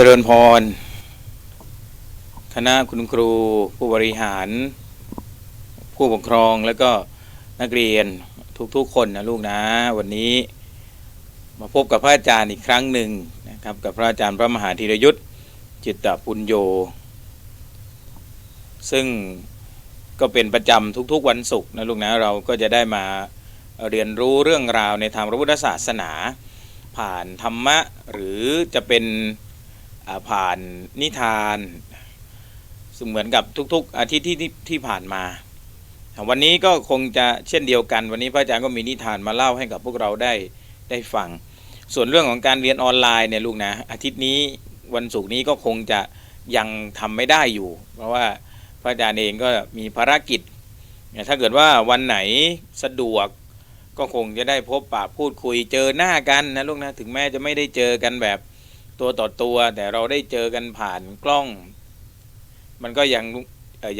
จริญพร คณะคุณครูผู้บริหาร ผู้ปกครองแล้วก็นักเรียนทุกๆคนนะลูกนะ วันนี้มาพบกับพระอาจารย์อีกครั้งหนึ่งนะครับ กับพระอาจารย์พระมหาธีรยุทธจิตตปุญโย ซึ่งก็เป็นประจำทุกๆวันศุกร์นะลูกนะเราก็จะได้มาเรียนรู้เรื่องราวในทางพระพุทธศาสนา ผ่านธรรมะหรือจะเป็น ผ่านนิทาน ซึ่งเหมือนกับทุก ๆ อาทิตย์ที่ที่ผ่านมา วันนี้ก็คงจะเช่นเดียวกัน วันนี้พระอาจารย์ก็มีนิทานมาเล่าให้กับพวกเราได้ได้ฟัง ส่วนเรื่องของการเรียนออนไลน์เนี่ยลูกนะ อาทิตย์นี้วันศุกร์นี้ก็คงจะยังทำไม่ได้อยู่ เพราะว่าพระอาจารย์เองก็มีภารกิจ ถ้าเกิดว่าวันไหนสะดวกก็คงจะได้พบปะพูดคุยเจอหน้ากันนะลูกนะ ถึงแม้จะไม่ได้เจอกันแบบ ตัวต่อตัวแต่เราได้เจอกันผ่านกล้อง มันก็ยัง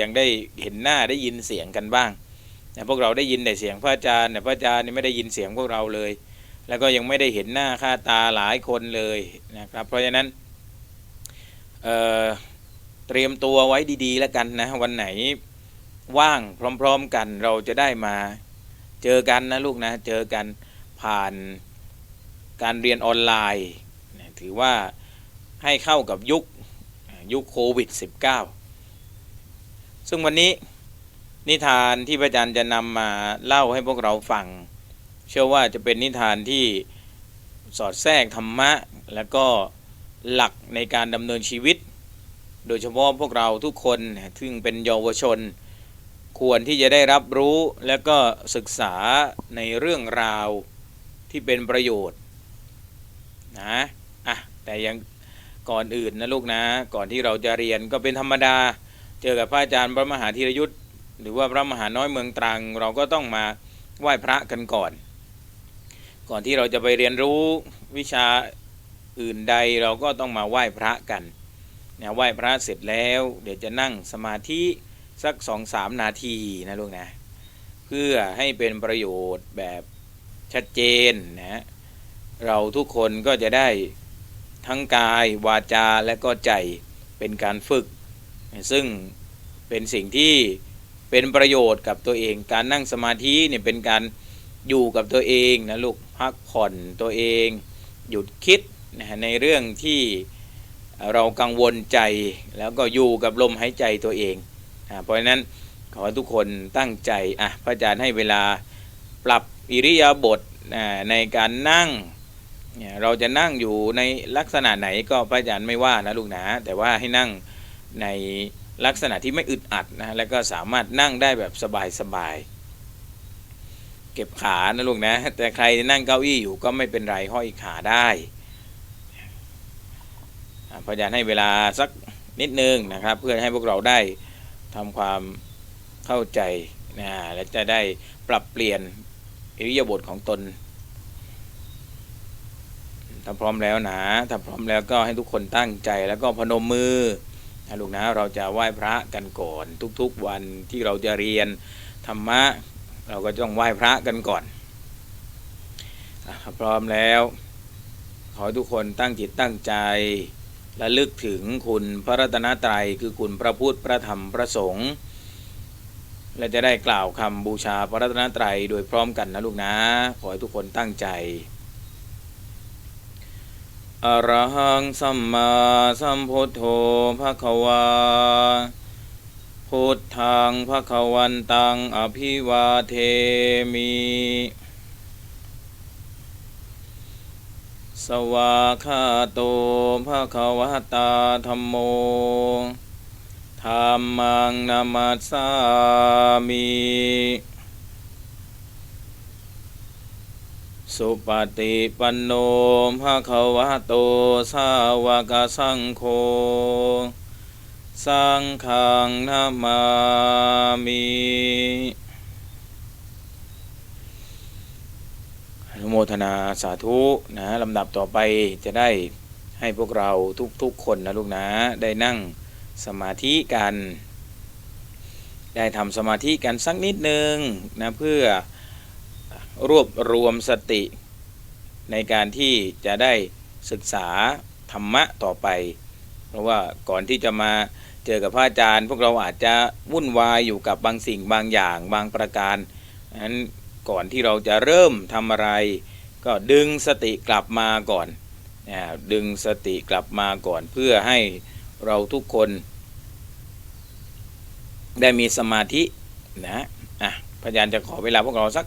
ยังได้เห็นหน้าได้ยินเสียงกันบ้างแต่พวกเราได้ยินแต่เสียงพระอาจารย์แต่พระอาจารย์นี่ไม่ได้ยินเสียงพวกเราเลย แล้วก็ยังไม่ได้เห็นหน้าค่าตาหลายคนเลยนะครับ เพราะฉะนั้นเเตรียมตัวไว้ดีๆ แล้วกันนะวันไหนว่างพร้อม ๆ กันเราจะได้มาเจอกันนะลูกนะเจอกันผ่านการเรียนออนไลน์ ถือว่าให้เข้ากับยุคยุคโควิด -19 ซึ่งวันนี้นิทานที่พระอาจารย์จะนำมาเล่าให้พวกเราฟัง เชื่อว่าจะเป็นนิทานที่สอดแทรกธรรมะ และก็หลักในการดำเนินชีวิต โดยเฉพาะพวกเราทุกคนซึ่งเป็นเยาวชน ควรที่จะได้รับรู้และก็ศึกษาในเรื่องราวที่เป็นประโยชน์นะอะ แต่ยังก่อนอื่นนะลูกนะ ก่อนที่เราจะเรียนก็เป็นธรรมดา เจอกับพระอาจารย์พระมหาธีรยุทธหรือว่าพระมหาน้อยเมืองตรัง เราก็ต้องมาไหว้พระกันก่อน ก่อนที่เราจะไปเรียนรู้วิชาอื่นใดเราก็ต้องมาไหว้พระกันเนี่ยไหว้พระเสร็จแล้ว เดี๋ยวจะนั่งสมาธิสักสองสามนาทีนะลูกนะ เพื่อให้เป็นประโยชน์แบบชัดเจนนะเราทุกคนก็จะได้ ทั้งกาย วาจาและก็ใจเป็นการฝึก ซึ่งเป็นสิ่งที่เป็นประโยชน์กับตัวเอง การนั่งสมาธิเนี่ยเป็นการอยู่กับตัวเองนะลูกพักผ่อนตัวเอง หยุดคิดนะในเรื่องที่เรากังวลใจแล้วก็อยู่กับลมหายใจตัวเองเพราะฉะนั้นขอทุกคนตั้งใจอะพระอาจารย์ให้เวลาปรับอิริยาบถในการนั่ง เราจะนั่งอยู่ในลักษณะไหนก็พระอาจารย์ไม่ว่านะลูกนะแต่ว่าให้นั่งในลักษณะที่ไม่อึดอัดนะแล้วก็สามารถนั่งได้แบบสบายๆเก็บขานะลูกนะ แต่ใครนั่งเก้าอี้อยู่ก็ไม่เป็นไรห้อยขาได้พระอาจารย์ให้เวลาสักนิดนึงนะครับ เพื่อให้พวกเราได้ทำความเข้าใจนะและจะได้ปรับเปลี่ยนอิริยาบถของตน ถ้าพร้อมแล้วนะถ้าพร้อมแล้วก็ให้ทุกคนตั้งใจแล้วก็พนมมือนะลูกนะเราจะไหว้พระกันก่อน ทุกๆวันที่เราจะเรียนธรรมะ เราก็ต้องไหว้พระกันก่อนถ้าพร้อมแล้ว ขอให้ทุกคนตั้งจิตตั้งใจและลึกถึงคุณพระรัตนตรัยคือคุณพระพุทธพระธรรมพระสงฆ์และจะได้กล่าวคำบูชาพระรัตนตรัยโดยพร้อมกันนะลูกนะ ขอให้ทุกคนตั้งใจ อรหังสัมมาสัมพุทโธภะคะวา พุทธังภะคะวันตังอภิวาเทมิ สวาคาโตภะคะวะตาธรรมโมธรรมังนามัสสามิ สุปฏิปันโนภะคะวะโตสาวกสังโฆสังฆังนามามิอนุโมทนาสาธุนะลำดับต่อไปจะได้ให้พวกเราทุกๆคนนะลูกนะ ได้นั่งสมาธิกัน ได้ทำสมาธิกันสักนิดนึงนะเพื่อ รวบรวมสติ ในการที่จะได้ศึกษาธรรมะต่อไป เพราะว่าก่อนที่จะมาเจอกับพระอาจารย์ พวกเราอาจจะวุ่นวายอยู่กับบางสิ่งบางอย่างบางประการนั้นก่อนที่เราจะเริ่มทำอะไร ก็ดึงสติกลับมาก่อนนะดึงสติกลับมาก่อนเพื่อให้เราทุกคน ได้มีสมาธินะอะพยานจะขอเวลาพวกเราสัก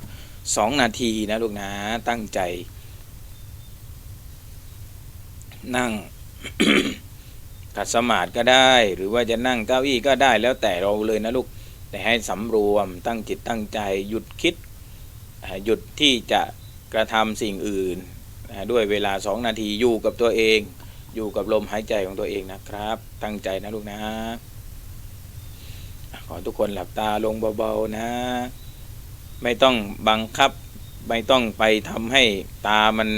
สองนาทีนะลูกนะตั้งใจ นั่งขัดสมาธิก็ได้ หรือว่าจะนั่งเก้าอี้ก็ได้แล้วแต่เราเลยนะลูก แต่ให้สำรวมตั้งจิตตั้งใจหยุดคิด หยุดที่จะกระทำสิ่งอื่น ด้วยเวลาสองนาทีอยู่กับตัวเอง อยู่กับลมหายใจของตัวเองนะครับ ตั้งใจนะลูกนะ ขอทุกคนหลับตาลงเบาๆนะ ไม่ต้องบังคับ ไม่ต้องไปทำให้ตามัน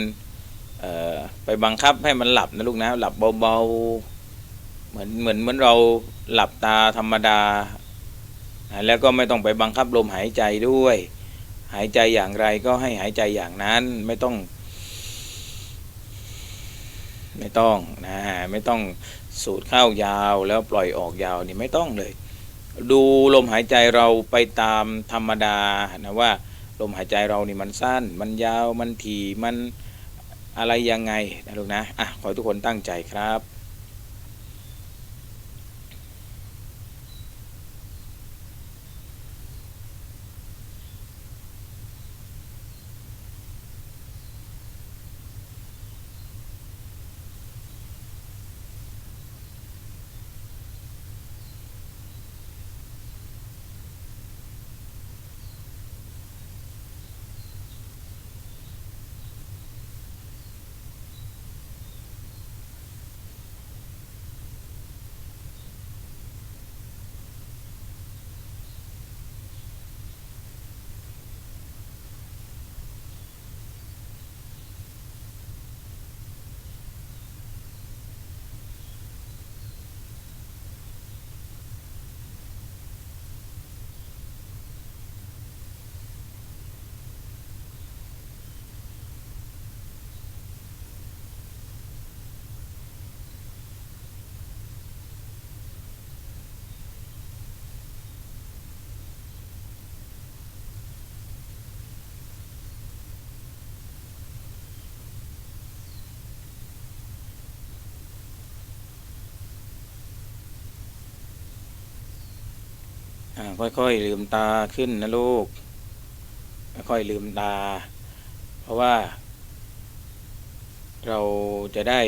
ไปบังคับให้มันหลับนะลูกนะ หลับเบาๆ เหมือนเหมือนเหมือนเราหลับตาธรรมดา แล้วก็ไม่ต้องไปบังคับลมหายใจด้วย หายใจอย่างไรก็ให้หายใจอย่างนั้นไม่ต้อง ไม่ต้องนะไม่ต้องสูดเข้ายาวแล้วปล่อยออกยาวนี่ไม่ต้องเลย ดูลมหายใจเราไปตามธรรมดานะว่าลมหายใจเรานี่มันสั้น มันยาวมันถี่มันอะไรยังไงนะลูกนะอะขอให้ทุกคนตั้งใจครับ ค่อยๆลืมตาขึ้นนะลูก ค่อยๆลืมตา เพราะว่า เราจะได้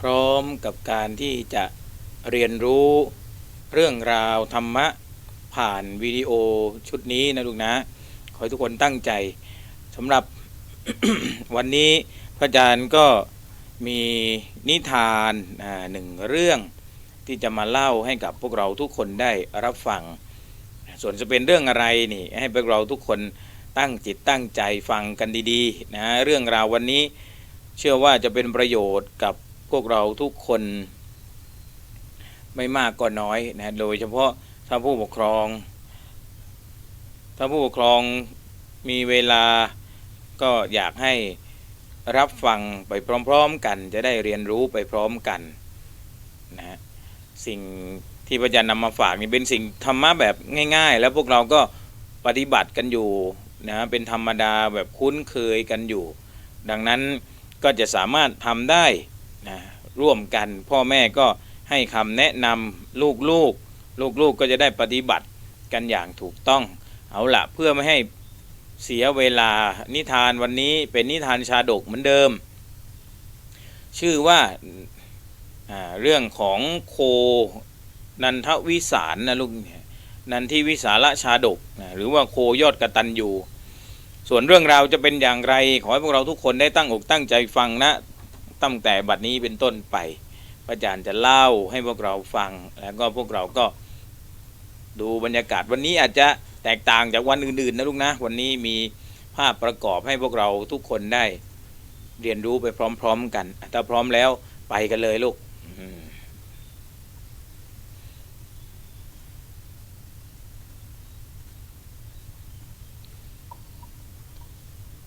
พร้อมกับการที่จะเรียนรู้เรื่องราวธรรมะ ผ่านวิดีโอชุดนี้นะลูกนะ ขอให้ทุกคนตั้งใจสำหรับวันนี้พระอาจารย์ก็มีนิทานหนึ่งเรื่อง ที่จะมาเล่าให้กับพวกเราทุกคนได้รับฟัง ส่วนจะเป็นเรื่องอะไรนี่ให้พวกเราทุกคนตั้งจิตตั้งใจฟังกันดีๆนะเรื่องราววันนี้เชื่อว่าจะเป็นประโยชน์กับพวกเราทุกคน ไม่มากก็น้อยนะโดยเฉพาะถ้าผู้ปกครอง ถ้าผู้ปกครองมีเวลาก็อยากให้รับฟังไปพร้อม ๆ กัน จะได้เรียนรู้ไปพร้อมกันนะฮะ สิ่งที่พระอาจารย์นำมาฝากนี่เป็นสิ่งธรรมะแบบง่าย ๆ แล้วพวกเราก็ปฏิบัติกันอยู่นะเป็นธรรมดาแบบคุ้นเคยกันอยู่ ดังนั้นก็จะสามารถทำได้นะร่วมกันพ่อแม่ก็ให้คำแนะนำลูกๆ ลูกๆก็จะได้ปฏิบัติกันอย่างถูกต้อง เอาละเพื่อไม่ให้เสียเวลานิทานวันนี้เป็นนิทานชาดกเหมือนเดิม ชื่อว่า เรื่องของโคนันทวิสารนะลูกเนี่ยนันทิวิสาระชาดกนะหรือว่าโคยอดกระตันยูส่วนเรื่องราวจะเป็นอย่างไร ขอให้พวกเราทุกคนได้ตั้งอกตั้งใจฟังนะตั้งแต่บัดนี้เป็นต้นไปพระอาจารย์จะเล่าให้พวกเราฟัง แล้วก็พวกเราก็ดูบรรยากาศวันนี้อาจจะแตกต่างจากวันอื่นๆนะลูกนะ วันนี้มีภาพประกอบให้พวกเราทุกคนได้เรียนรู้ไปพร้อม ๆ กัน ถ้าพร้อมแล้วไปกันเลยลูก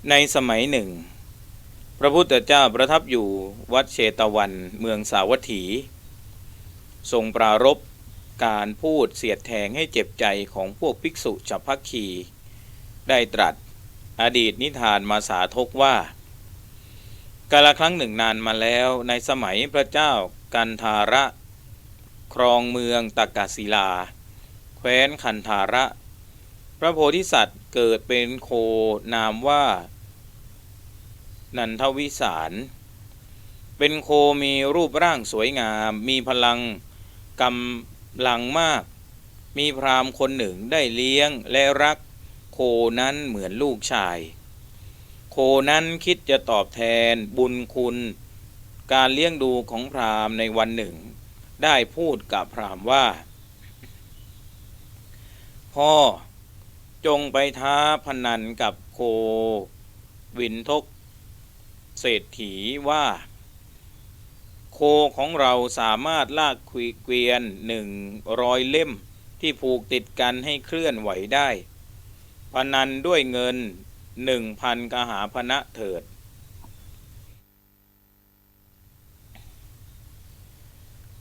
ในสมัยหนึ่ง พระพุทธเจ้าประทับอยู่วัดเชตวันเมืองสาวัตถี ทรงปรารบการพูดเสียดแทงให้เจ็บใจของพวกภิกษุฉัพพคี ได้ตรัสอดีตนิทานมาสาทกว่ากาลครั้งหนึ่งนานมาแล้วในสมัยพระเจ้า กันทาระ ครองเมืองตากาศิลา แคว้นคันธาระ พระโพธิสัตว์เกิดเป็นโคนามว่า นันทวิสาร เป็นโคมีรูปร่างสวยงาม มีพลังกำลังมาก มีพราหมณ์คนหนึ่งได้เลี้ยงและรัก โคนั้นเหมือนลูกชาย โคนั้นคิดจะตอบแทนบุญคุณ การเลี้ยงดูของพราหมณ์ในวันหนึ่ง ได้พูดกับพราหมณ์ว่า พ่อจงไปท้าพนันกับโควินทก เศรษฐีว่า โคของเราสามารถลากคุยเกวียนหนึ่งร้อยเล่มที่ผูกติดกันให้เคลื่อนไหวได้ พนันด้วยเงินหนึ่งพันกหาพนะเถิด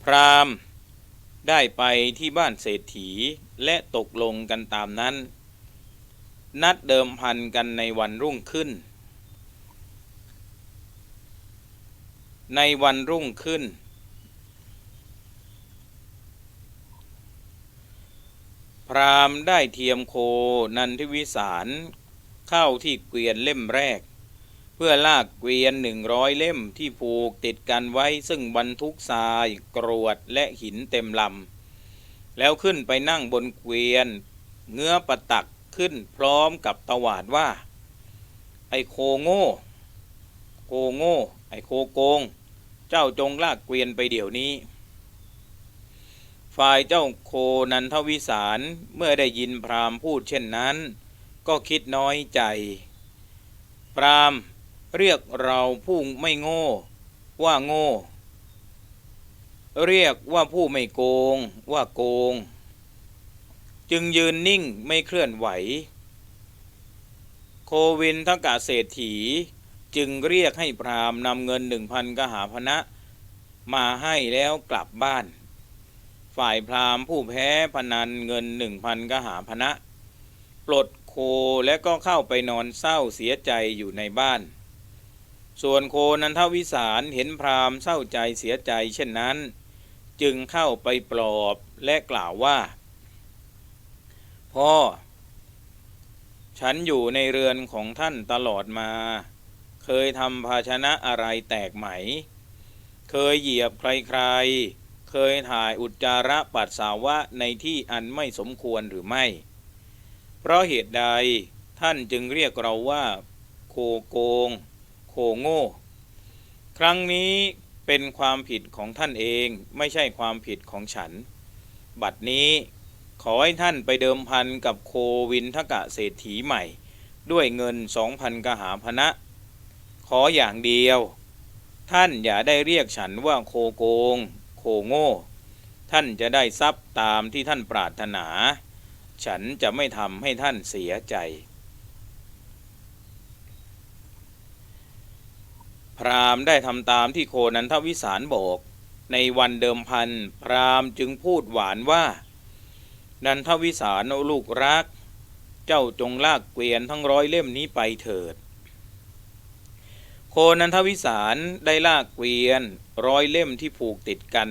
พราหมณ์ได้ไปที่บ้านเศรษฐีและตกลงกันตามนั้น นัดเดิมพันกันในวันรุ่งขึ้น ในวันรุ่งขึ้น พราหมณ์ได้เทียมโคนันทิวิสารเข้าที่เกวียนเล่มแรก เพื่อลากเกวียนหนึ่งร้อยเล่มที่ผูกติดกันไว้ซึ่งบรรทุกทรายกรวดและหินเต็มลำ แล้วขึ้นไปนั่งบนเกวียน เงื้อประตักขึ้นพร้อมกับตวาดว่า ไอโคโง่โคโง่ไอโคโกง เจ้าจงลากเกวียนไปเดี๋ยวนี้ ฝ่ายเจ้าโคนันทวิสารเมื่อได้ยินพราหมณ์พูดเช่นนั้น ก็คิดน้อยใจ พราหมณ์ เรียกเราผู้ไม่โง่ ว่าโง่ เรียกว่าผู้ไม่โกง ว่าโกง จึงยืนนิ่งไม่เคลื่อนไหว โควินทกะเศรษฐีจึงเรียกให้พราหมณ์นำเงินหนึ่งพันกหาพนะ มาให้แล้วกลับบ้าน ฝ่ายพราหมณ์ผู้แพ้พนันเงินหนึ่งพันกหาพนะ ปลดโคและก็เข้าไปนอนเศร้าเสียใจอยู่ในบ้าน ส่วนโคนันทวิสารเห็นพราหมณ์เศร้าใจเสียใจเช่นนั้น จึงเข้าไปปลอบและกล่าวว่า พ่อ ฉันอยู่ในเรือนของท่านตลอดมา เคยทำภาชนะอะไรแตกไหม เคยเหยียบใครๆ เคยถ่ายอุจจาระปัสสาวะในที่อันไม่สมควรหรือไม่ เพราะเหตุใดท่านจึงเรียกเราว่า โคโกง โคโง่ ครั้งนี้เป็นความผิดของท่านเองไม่ใช่ความผิดของฉัน บัดนี้ขอให้ท่านไปเดิมพันกับโควินทกะเศรษฐีใหม่ ด้วยเงินสองพันกหาพนะ ขออย่างเดียว ท่านอย่าได้เรียกฉันว่าโคโกง โคโง่ ท่านจะได้ทรัพย์ตามที่ท่านปรารถนา ฉันจะไม่ทำให้ท่านเสียใจ พราหมณ์ได้ทำตามที่โคนันทวิสารบอก ในวันเดิมพัน พราหมณ์จึงพูดหวานว่า นันทวิสารลูกรัก เจ้าจงลากเกวียนทั้งร้อยเล่มนี้ไปเถิด โคนันทวิสารได้ลากเกวียนร้อยเล่มที่ผูกติดกัน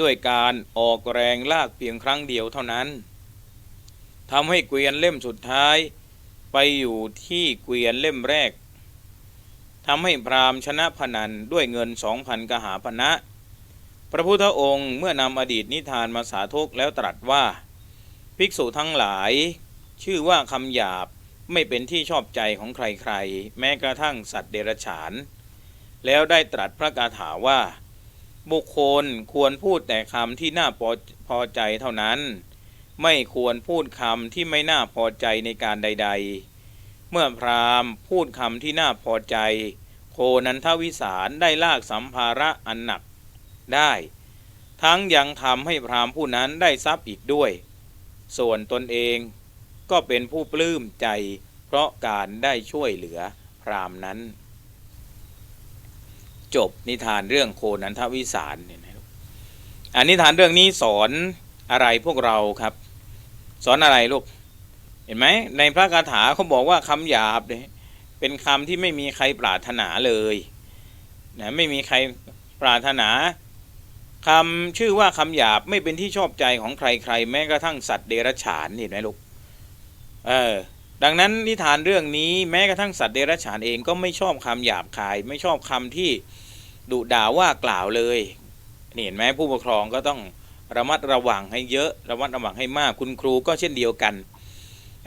ด้วยการออกแรงลากเพียงครั้งเดียวเท่านั้นทำให้เกวียนเล่มสุดท้าย ไปอยู่ที่เกวียนเล่มแรก ทำให้พราหมณ์ชนะพนันด้วยเงินสองพันกหาพนะ พระพุทธองค์เมื่อนำอดีตนิทานมาสาธกแล้วตรัสว่า ภิกษุทั้งหลาย ชื่อว่าคำหยาบไม่เป็นที่ชอบใจของใครๆ แม้กระทั่งสัตว์เดรัจฉาน แล้วได้ตรัสพระกาถาว่า บุคคลควรพูดแต่คำที่น่าพอพอใจเท่านั้น ไม่ควรพูดคำที่ไม่น่าพอใจในการใด ๆ เมื่อพราหมณ์พูดคำที่น่าพอใจ โคนันทวิสารได้ลากสัมภาระอันหนักได้ ทั้งยังทำให้พราหมณ์ผู้นั้นได้ทรัพย์อีกด้วย ส่วนตนเองก็เป็นผู้ปลื้มใจ เพราะการได้ช่วยเหลือพราหมณ์นั้น จบนิทานเรื่องโคนันทวิสารเนี่ยนะลูกอันนิทานเรื่องนี้สอนอะไรพวกเราครับ สอนอะไรลูก เห็นไหมในพระคาถาเขาบอกว่าคำหยาบเนี่ยเป็นคำที่ไม่มีใครปรารถนาเลยนะไม่มีใครปรารถนาคำชื่อว่าคำหยาบไม่เป็นที่ชอบใจของใครๆ แม้กระทั่งสัตว์เดรัจฉานเห็นไหมลูกเออดังนั้นนิทานเรื่องนี้แม้กระทั่งสัตว์เดรัจฉานเองก็ไม่ชอบคำหยาบคาย ไม่ชอบคำที่ดุด่าว่ากล่าวเลยเห็นไหมผู้ปกครองก็ต้องระมัดระวังให้เยอะ ระมัดระวังให้มากคุณครูก็เช่นเดียวกัน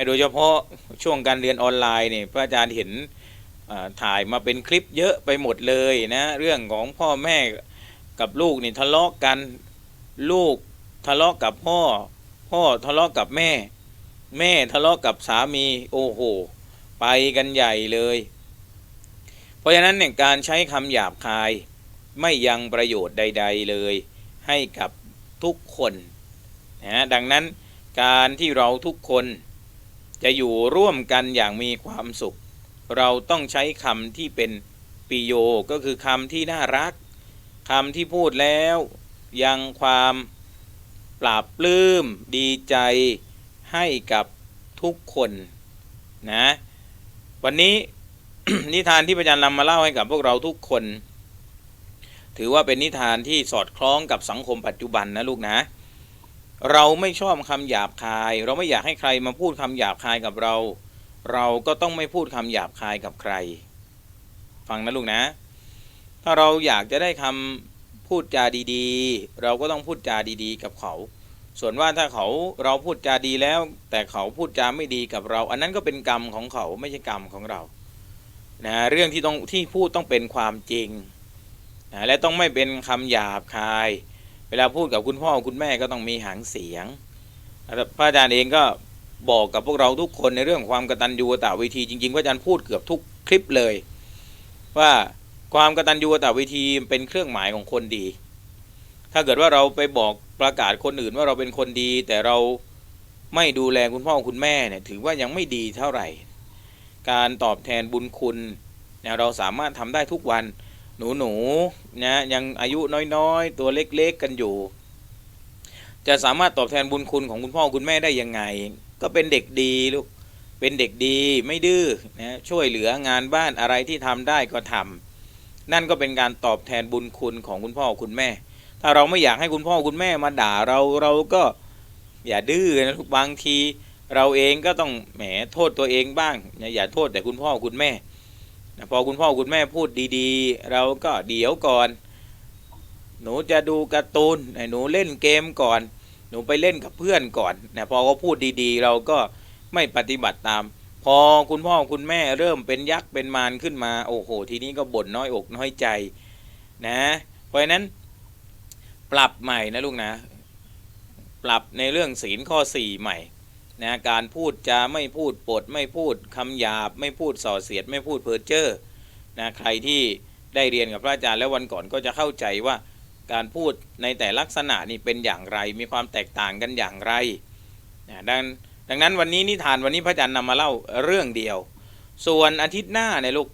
โดยเฉพาะช่วงการเรียนออนไลน์เนี่ยพระอาจารย์เห็นถ่ายมาเป็นคลิปเยอะไปหมดเลยนะเรื่องของพ่อแม่กับลูกนี่ทะเลาะกันลูกทะเลาะกับพ่อ พ่อทะเลาะกับแม่ แม่ทะเลาะกับสามีโอ้โห ไปกันใหญ่เลย เพราะฉะนั้นเนี่ยการใช้คำหยาบคายไม่ยังประโยชน์ใด ๆเลย ให้กับทุกคนนะดังนั้นการที่เราทุกคน จะอยู่ร่วมกันอย่างมีความสุข เราต้องใช้คำที่เป็นปิโยก็คือคำที่น่ารักคำที่พูดแล้ว ยังความปราบปลื้มดีใจให้กับทุกคนนะวันนี้นิทานที่พระอาจารย์นำมาเล่าให้กับพวกเราทุกคน ถือว่าเป็นนิทานที่สอดคล้องกับสังคมปัจจุบันนะลูกนะ เราไม่ชอบคำหยาบคาย เราไม่อยากให้ใครมาพูดคำหยาบคายกับเรา เราก็ต้องไม่พูดคำหยาบคายกับใคร ฟังนะลูกนะ ถ้าเราอยากจะได้คำพูดจาดีๆ เราก็ต้องพูดจาดีๆ กับเขา ส่วนว่าถ้าเขาเราพูดจาดีแล้ว แต่เขาพูดจาไม่ดีกับเรา อันนั้นก็เป็นกรรมของเขาไม่ใช่กรรมของเรานะเรื่องที่ต้องที่พูดต้องเป็นความจริงนะและต้องไม่เป็นคำหยาบคาย เวลาพูดกับคุณพ่อคุณแม่ก็ต้องมีหางเสียง พระอาจารย์เองก็บอกกับพวกเราทุกคนในเรื่องความกตัญญูกตเวทีจริงๆพระอาจารย์พูดเกือบทุกคลิปเลย ว่าความกตัญญูกตเวทีเป็นเครื่องหมายของคนดี ถ้าเกิดว่าเราไปบอกประกาศคนอื่นว่าเราเป็นคนดี แต่เราไม่ดูแลคุณพ่อคุณแม่เนี่ยถือว่ายังไม่ดีเท่าไหร่ การตอบแทนบุญคุณเนี่ยเราสามารถทำได้ทุกวัน หนูหนูนะยังอายุน้อยๆ ตัวเล็กๆกันอยู่ จะสามารถตอบแทนบุญคุณของคุณพ่อคุณแม่ได้ยังไง ก็เป็นเด็กดีลูกเป็นเด็กดีไม่ดื้อนะช่วยเหลืองานบ้านอะไรที่ทำได้ก็ทำนั่นก็เป็นการตอบแทนบุญคุณของคุณพ่อคุณแม่ ถ้าเราไม่อยากให้คุณพ่อคุณแม่มาด่าเราเราก็อย่าดื้อนะลูกบางที เราเองก็ต้องแหมโทษตัวเองบ้างนะอย่าโทษแต่คุณพ่อคุณแม่ นะพอคุณพ่อคุณแม่พูดดีๆ เราก็เดี๋ยวก่อน หนูจะดูการ์ตูนหนูเล่นเกมก่อน หนูไปเล่นกับเพื่อนก่อนนะพอเขาพูดดีๆ เราก็ไม่ปฏิบัติตาม พอคุณพ่อคุณแม่เริ่มเป็นยักษ์เป็นมารขึ้นมาโอ้โห ทีนี้ก็บ่นน้อยอกน้อยใจนะเพราะฉะนั้นปรับใหม่นะลูกนะ ปรับในเรื่องศีลข้อสี่ใหม่ นะการพูดจะไม่พูดปดไม่พูดคำหยาบ ไม่พูดส่อเสียด ไม่พูดเพ้อเจ้อนะใครที่ได้เรียนกับพระอาจารย์แล้ววันก่อนก็จะเข้าใจว่าการพูดในแต่ลักษณะนี่เป็นอย่างไร มีความแตกต่างกันอย่างไรนะดังดังนั้นวันนี้นิทานวันนี้พระอาจารย์นำมาเล่าเรื่องเดียว ส่วนอาทิตย์หน้าเนี่ยลูก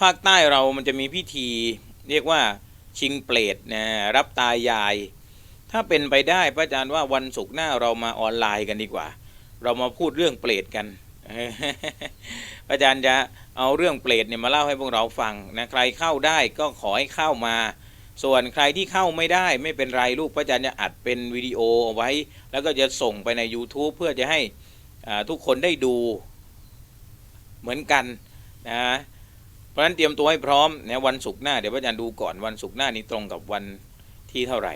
ภาคใต้เรามันจะมีพิธี เรียกว่าชิงเปรตนะรับตายาย ถ้าเป็นไปได้พระอาจารย์ว่าวันศุกร์หน้าเรามาออนไลน์กันดีกว่า เรามาพูดเรื่องเปรตกันพระอาจารย์จะเอาเรื่องเปรตเนี่ยมาเล่าให้พวกเราฟังนะใครเข้าได้ก็ขอให้เข้ามา ส่วนใครที่เข้าไม่ได้ไม่เป็นไรลูกพระอาจารย์จะอัดเป็นวิดีโอเอาไว้ แล้วก็จะส่งไปใน YouTube เพื่อจะให้ทุกคนได้ดูเหมือนกันนะเพราะฉะนั้นเตรียมตัวให้พร้อมนะวันศุกร์หน้าเดี๋ยวพระอาจารย์ดูก่อนวันศุกร์หน้านี้ตรงกับวันที่เท่าไหร่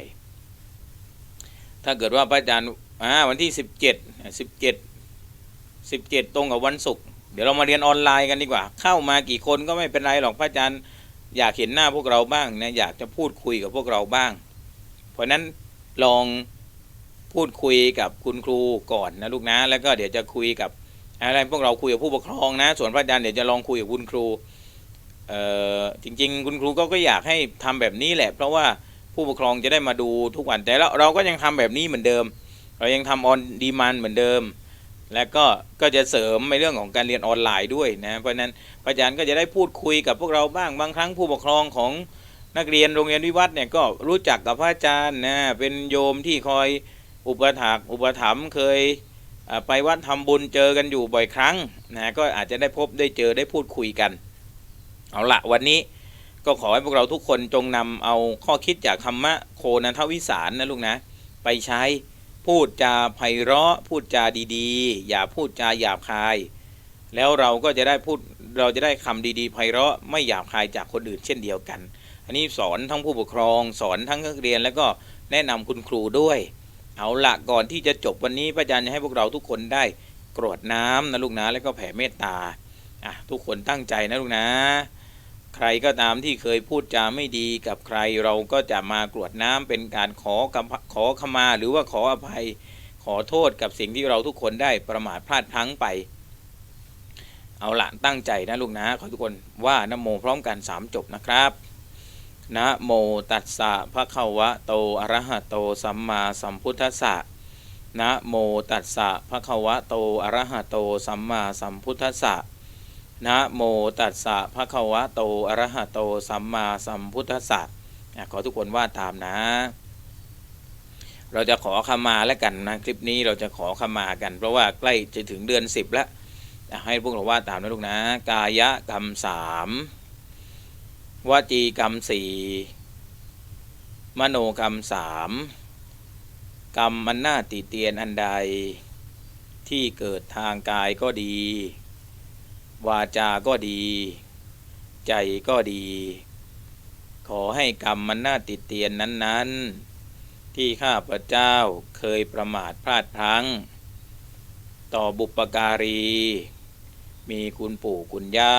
ถ้าเกิดว่าพระอาจารย์อ่าวันที่สิบเจ็ดสิบเจ็ดสิบเจ็ดตรงกับวันศุกร์เดี๋ยวเรามาเรียนออนไลน์กันดีกว่า เข้ามากี่คนก็ไม่เป็นไรหรอกพระอาจารย์อยากเห็นหน้าพวกเราบ้างนะอยากจะพูดคุยกับพวกเราบ้าง เพราะฉะนั้นลองพูดคุยกับคุณครูก่อนนะลูกนะ แล้วก็เดี๋ยวจะคุยกับอะไรพวกเราคุยกับผู้ปกครองนะ ส่วนพระอาจารย์เดี๋ยวจะลองคุยกับคุณครูเอ่อจริง ๆ คุณครูก็ก็อยากให้ทำแบบนี้แหละ เพราะว่า ผู้ปกครองจะได้มาดูทุกวัน แต่เราเราก็ยังทำแบบนี้เหมือนเดิม เรายังทำออนดีมันเหมือนเดิม และก็ก็จะเสริมในเรื่องของการเรียนออนไลน์ด้วยนะเพราะนั้นอาจารย์ก็จะได้พูดคุยกับพวกเราบ้างบางครั้งผู้ปกครองของนักเรียนโรงเรียนวิวัฒน์เนี่ยก็รู้จักกับพระอาจารย์นะเป็นโยมที่คอยอุปถากอุปถัมภ์เคยไปวัดทำบุญเจอกันอยู่บ่อยครั้งนะก็อาจจะได้พบได้เจอได้พูดคุยกัน เอาละวันนี้ ก็ขอให้พวกเราทุกคนจงนำเอาข้อคิดจากธรรมะโคนันทวิสารนะลูกนะ ไปใช้พูดจาไพเราะ พูดจาดีๆ อย่าพูดจาหยาบคาย แล้วเราก็จะได้พูดเราจะได้คำดีๆไพเราะไม่หยาบคายจากคนอื่นเช่นเดียวกัน อันนี้สอนทั้งผู้ปกครองสอนทั้งนักเรียนแล้วก็แนะนำคุณครูด้วย เอาละก่อนที่จะจบวันนี้พระอาจารย์จะให้พวกเราทุกคนได้กรวดน้ำนะลูกนะแล้วก็แผ่เมตตาอะทุกคนตั้งใจนะลูกนะ ใครก็ตามที่เคยพูดจาไม่ดีกับใครเราก็จะมากรวดน้ำเป็นการขอขอขมาหรือว่าขออภัยขอโทษกับสิ่งที่เราทุกคนได้ประมาทพลาดพลั้งไป เอาละตั้งใจนะลูกนะขอทุกคนว่านโมพร้อมกันสามจบนะครับนะโมตัสสะภะคะวะโตอะระหะโตสัมมาสัมพุทธัสสะนะโมตัสสะภะคะวะโตอะระหะโตสัมมาสัมพุทธัสสะ นะโมตัสสะภะคะวะโตอะระหะโตสัมมาสัมพุทธัสสะขอทุกคนว่าตามนะ เราจะขอขมาแล้วกันนะคลิปนี้เราจะขอขมากัน เพราะว่าใกล้จะถึงเดือนสิบแล้วอะให้พวกเราว่าตามนะลูกนะ กายกรรมสามวจีกรรมสี่มโนกรรมสามกรรมมันน่าติเตียนอันใด ที่เกิดทางกายก็ดี วาจาก็ดี ใจก็ดี ขอให้กรรมมันน่าติดเตียนนั้นๆ ที่ข้าพเจ้าเคยประมาทพลาดพลั้ง ต่อบุปการี มีคุณปู่คุณย่า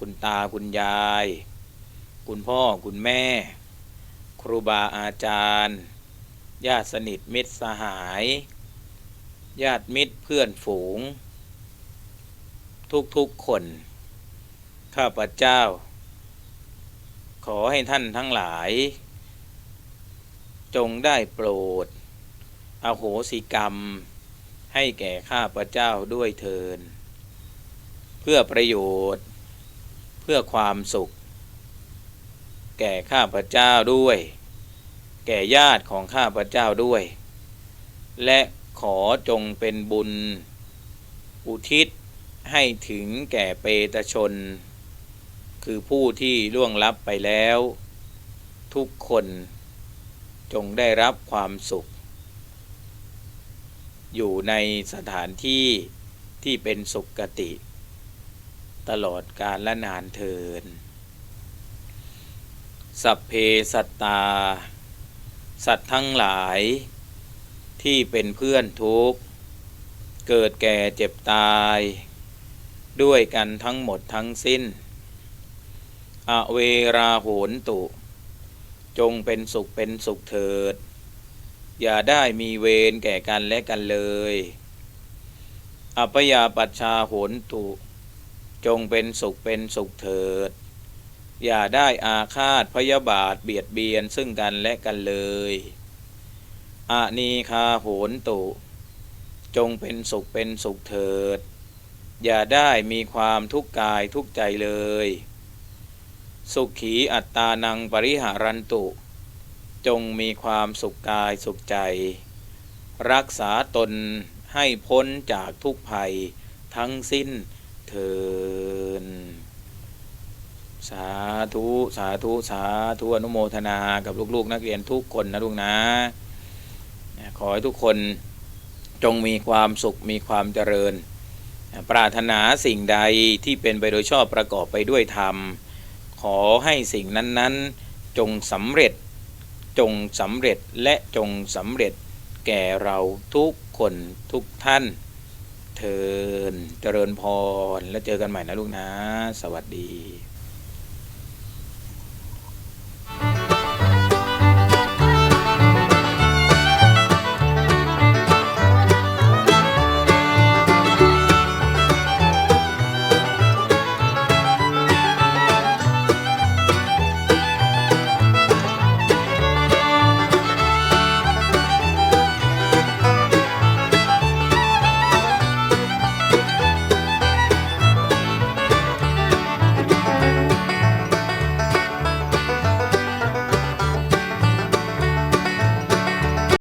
คุณตาคุณยาย คุณพ่อคุณแม่ ครูบาอาจารย์ญาติสนิทมิตรสหาย ญาติมิตรเพื่อนฝูง ทุกๆคน ข้าพเจ้า ขอให้ท่านทั้งหลาย จงได้โปรด อโหสิกรรม ให้แก่ข้าพเจ้าด้วยเทิน เพื่อประโยชน์ เพื่อความสุข แก่ข้าพเจ้าด้วย แก่ญาติของข้าพเจ้าด้วย และขอจงเป็นบุญ อุทิศ ให้ถึงแก่เปตชน คือผู้ที่ล่วงลับไปแล้ว ทุกคนจงได้รับความสุข อยู่ในสถานที่ที่เป็นสุขกติ ตลอดกาลและนานเทิน สัพเพสัตตา สัตว์ทั้งหลายที่เป็นเพื่อนทุกข์ เกิดแก่เจ็บตาย ด้วยกันทั้งหมดทั้งสิ้น อเวราโหนตุ จงเป็นสุขเป็นสุขเถิด อย่าได้มีเวรแก่กันและกันเลย อปยาปัชชาโหนตุ จงเป็นสุขเป็นสุขเถิด อย่าได้อาฆาตพยาบาทเบียดเบียนซึ่งกันและกันเลยอานีคาโหนตุ จงเป็นสุขเป็นสุขเถิด อย่าได้มีความทุกข์กายทุกใจเลย สุขีอัตตานังปริหารันตุ จงมีความสุขกายสุขใจ รักษาตนให้พ้นจากทุกภัยทั้งสิ้นเทินสาธุ สาธุ สาธุอนุโมทนากับลูกๆ นักเรียนทุกคนนะลูกนะขอให้ทุกคนจงมีความสุขมีความเจริญ ปรารถนาสิ่งใดที่เป็นไปโดยชอบประกอบไปด้วยธรรม ขอให้สิ่งนั้นๆจงสำเร็จ จงสำเร็จและจงสำเร็จแก่เราทุกคนทุกท่าน เทินเจริญพร และเจอกันใหม่นะลูกนะ สวัสดี